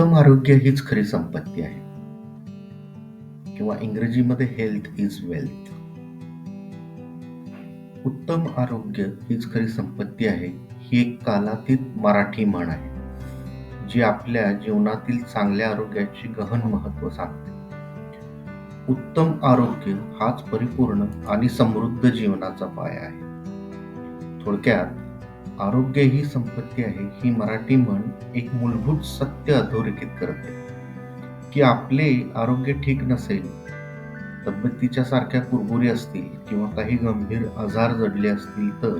उत्तम आरोग्य हीच खरी संपत्ती आहे. किंवा इंग्रजीमध्ये हेल्थ इज वेल्थ उत्तम आरोग्य हीच खरी संपत्ती आहे ही एक कालातीत मराठी म्हण आहे जी आपल्या जीवनातील चांगल्या आरोग्याचे गहन महत्त्व सांगते. उत्तम आरोग्य हाच परिपूर्ण आणि समृद्ध जीवनाचा पाया आहे. थोडक्यात आरोग्य ही संपत्ती आहे ही मराठी म्हण एक मूलभूत सत्य अधोरेखित करते. की आपले आरोग्य ठीक नसेल तब्येतीच्या सारख्या कुरबुरी असतील किंवा काही गंभीर आजार जडले असतील तर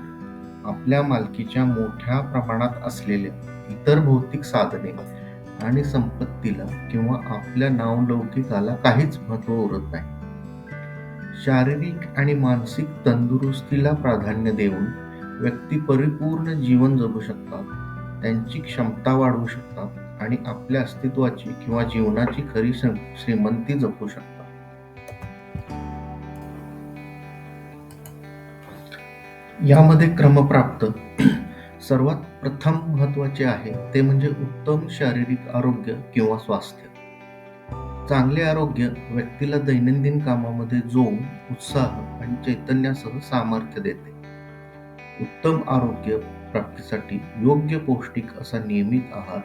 आपल्या मालकीच्या मोठ्या प्रमाणात असलेल्या इतर भौतिक साधने आणि संपत्तीला किंवा आपल्या नावलौकिकाला काहीच महत्त्व उरत नाही. शारीरिक आणि मानसिक तंदुरुस्तीला प्राधान्य देऊन व्यक्ती परिपूर्ण जीवन जगू शकतात त्यांची क्षमता वाढवू शकतात आणि आपल्या अस्तित्वाची किंवा जीवनाची खरी श्रीमंती जपू शकतात. यामध्ये क्रमप्राप्त सर्वात प्रथम महत्त्वाचे आहे ते म्हणजे उत्तम शारीरिक आरोग्य किंवा स्वास्थ्य. चांगले आरोग्य व्यक्तीला दैनंदिन कामामध्ये जोम उत्साह आणि चैतन्यासह सामर्थ्य देते. उत्तम आरोग्य प्राप्तीसाठी योग्य पौष्टिक असा नियमित आहार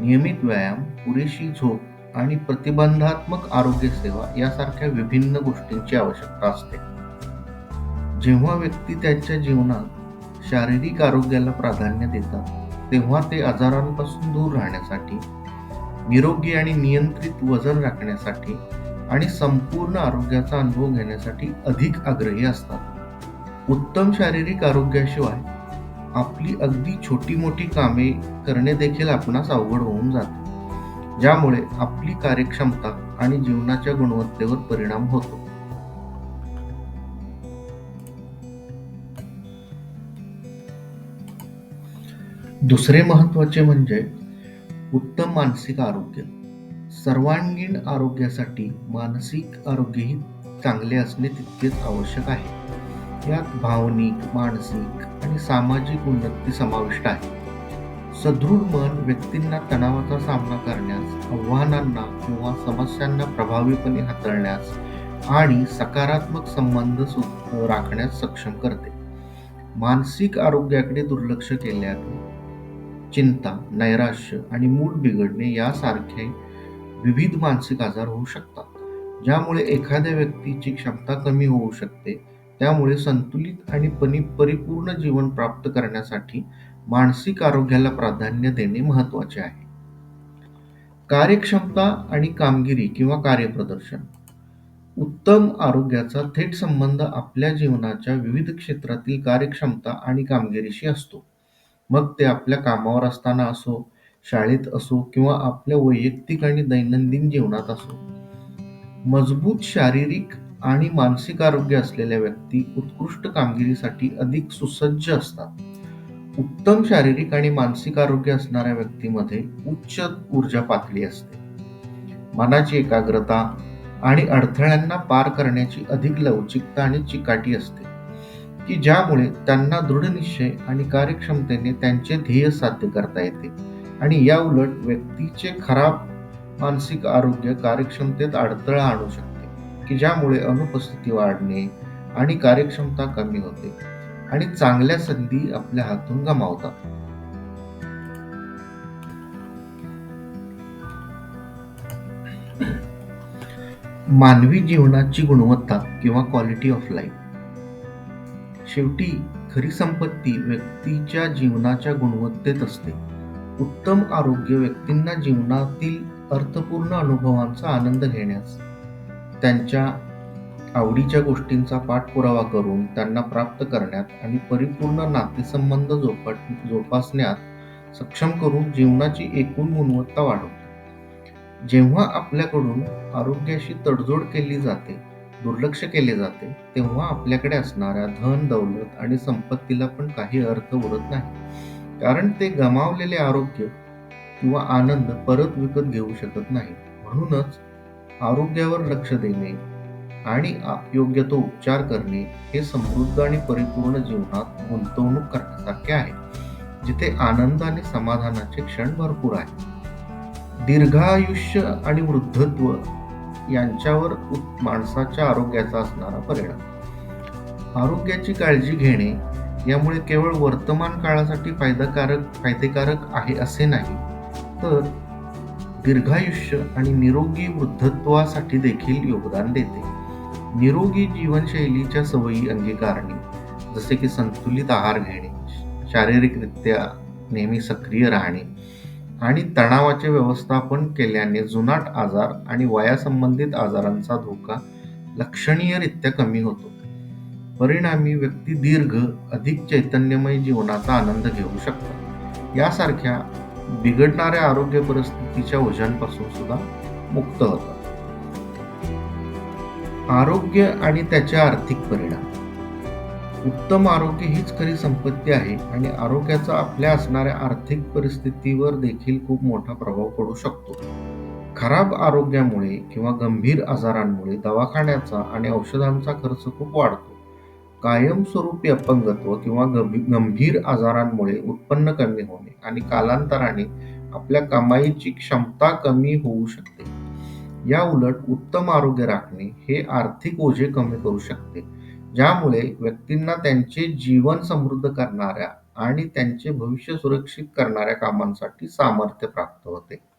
नियमित व्यायाम पुरेशी झोप आणि प्रतिबंधात्मक आरोग्य सेवा यासारख्या विभिन्न गोष्टींची आवश्यकता असते. जेव्हा व्यक्ती त्यांच्या जीवनात शारीरिक आरोग्याला प्राधान्य देतात तेव्हा ते आजारांपासून दूर राहण्यासाठी निरोगी आणि नियंत्रित वजन राखण्यासाठी आणि संपूर्ण आरोग्याचा अनुभव घेण्यासाठी अधिक आग्रही असतात. उत्तम शारीरिक आरोग्याशिवाय आपली अगदी छोटी मोठी कामे करणे देखील आपणास अवघड होऊन जाते. ज्यामुळे आपली कार्यक्षमता आणि जीवनाच्या गुणवत्तेवर परिणाम होतो. दुसरे महत्त्वाचे म्हणजे उत्तम मानसिक आरोग्य. सर्वांगीण आरोग्यासाठी मानसिक आरोग्यही चांगले असणे तितकेच आवश्यक आहे. यात भावनिक मानसिक आणि सामाजिक उन्नती समाविष्ट आहे. सदृढ मन व्यक्तींना तणावाचा सामना करण्यास आव्हानांना किंवा समस्यांना प्रभावीपणे हाताळण्यास आणि सकारात्मक संबंध राखण्यास सक्षम करते. मानसिक आरोग्याकडे दुर्लक्ष केल्याने चिंता नैराश्य आणि मूड बिघडणे यासारखे विविध मानसिक आजार होऊ शकतात ज्यामुळे एखाद्या व्यक्तीची क्षमता कमी होऊ शकते त्यामुळे संतुलित आणि परिपूर्ण जीवन प्राप्त करण्यासाठी मानसिक आरोग्याला प्राधान्य देणे महत्त्वाचे आहे. कार्यक्षमता आणि कामगिरी किंवा कार्यप्रदर्शन. उत्तम आरोग्याचा थेट संबंध आपल्या जीवनाच्या विविध क्षेत्रातील कार्यक्षमता आणि कामगिरीशी असतो. मग ते आपल्या कामावर असताना असो शाळेत असो किंवा आपल्या वैयक्तिक आणि दैनंदिन जीवनात असो. मजबूत शारीरिक आणि मानसिक आरोग्य असलेल्या व्यक्ती उत्कृष्ट कामगिरीसाठी अधिक सुसज्ज असतात. उत्तम शारीरिक आणि मानसिक आरोग्य असणाऱ्या व्यक्तीमध्ये उच्च ऊर्जा पातळी असते. मनाची एकाग्रता आणि अडथळ्यांना पार करण्याची अधिक लवचिकता आणि चिकाटी असते की ज्यामुळे त्यांना दृढ निश्चय आणि कार्यक्षमतेने त्यांचे ध्येय साध्य करता येते. आणि या उलट व्यक्तीचे खराब मानसिक आरोग्य कार्यक्षमतेत अडथळा आणू शकते. की ज्यामुळे अनुपस्थिती वाढणे आणि कार्यक्षमता कमी होते आणि चांगल्या संधी आपल्या हातून गमावतात. मानवी जीवनाची गुणवत्ता किंवा क्वालिटी ऑफ लाईफ शेवटी खरी संपत्ती व्यक्तीच्या जीवनाच्या गुणवत्तेत असते. उत्तम आरोग्य व्यक्तींना जीवनातील अर्थपूर्ण अनुभवांचा आनंद घेण्यास त्यांच्या आवडीच्या गोष्टींचा पाठपुरावा करून त्यांना प्राप्त करण्यात आणि परिपूर्ण नातेसंबंध जोपाट जोपासण्यात सक्षम करून जीवनाची एकूण गुणवत्ता वाढवते. जेव्हा आपल्याकडून आरोग्याशी तडजोड केली जाते दुर्लक्ष केले जाते तेव्हा आपल्याकडे असणाऱ्या धन दौलत आणि संपत्तीला पण काही अर्थ उरत नाही. कारण ते गमावलेले आरोग्य किंवा आनंद परत विकत घेऊ शकत नाही. म्हणूनच आरोग्यावर लक्ष देणे आणि योग्य तो उपचार करणे हे समृद्ध आणि परिपूर्ण जीवनात गुंतवणूक करण्यासारखे आहे जिथे आनंद आणि समाधानाचे क्षण भरपूर आहे दीर्घायुष्य आणि वृद्धत्व यांच्यावर माणसाच्या आरोग्याचा असणारा परिणाम. आरोग्याची काळजी घेणे यामुळे केवळ वर्तमान काळासाठी फायदाकारक फायदेकारक आहे असे नाही तर दीर्घायुष्य आणि निरोगी वृद्धत्वासाठी देखील योगदान देते. निरोगी जीवनशैलीच्या सवयी अंगीकारणे जसे की संतुलित आहार घेणे शारीरिकरित्या नेहमी सक्रिय राहणे आणि तणावाचे व्यवस्थापन केल्याने जुनाट आजार आणि वयासंबंधित आजारांचा धोका लक्षणीयरित्या कमी होतो. परिणामी व्यक्ती दीर्घ अधिक चैतन्यमय जीवनाचा आनंद घेऊ शकतात. यासारख्या बिघडणाऱ्या आरोग्य परिस्थितीच्या ओझ्यांपासून सुद्धा मुक्त होतात. आरोग्य आणि त्याचे आर्थिक परिणाम. उत्तम आरोग्य हीच खरी संपत्ती आहे आणि आरोग्याचा आपल्या असणाऱ्या आर्थिक परिस्थितीवर देखील खूप मोठा प्रभाव पडू शकतो. खराब आरोग्यामुळे किंवा गंभीर आजारांमुळे दवाखान्याचा आणि औषधांचा खर्च खूप वाढतो. कायमस्वरूपी अपंगत्व किंवा गंभीर आजारांमुळे उत्पन्न कमी होणे आणि कालांतराने आपल्या कमाईची क्षमता कमी होऊ शकते. या उलट उत्तम आरोग्य राखणे हे आर्थिक ओझे कमी करू शकते ज्यामुळे व्यक्तींना त्यांचे जीवन समृद्ध करणाऱ्या आणि त्यांचे भविष्य सुरक्षित करणाऱ्या कामांसाठी सामर्थ्य प्राप्त होते.